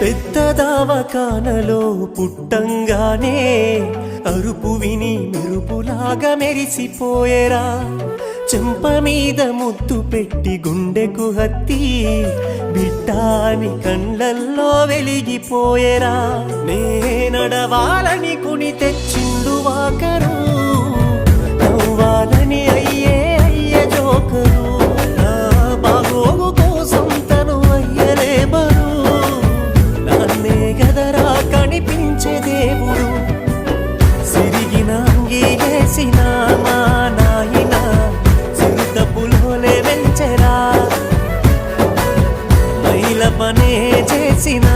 పెద్ద దావకానలో పుట్టంగానే అరుపు విని మెరుపులాగా మెరిసిపోయేరా. చెంప మీద ముద్దు పెట్టి గుండెకు హత్తి బిడ్డాని కండ్లల్లో వెలిగిపోయేరా. నే నడవాలని కుని తెచ్చిండు వాకరు కనిపించే దేవుడు. సిరిగిన అంగీలేసిన మా నాయన చిరుత పులోలే వెంచెరా. మైల పనే చేసినా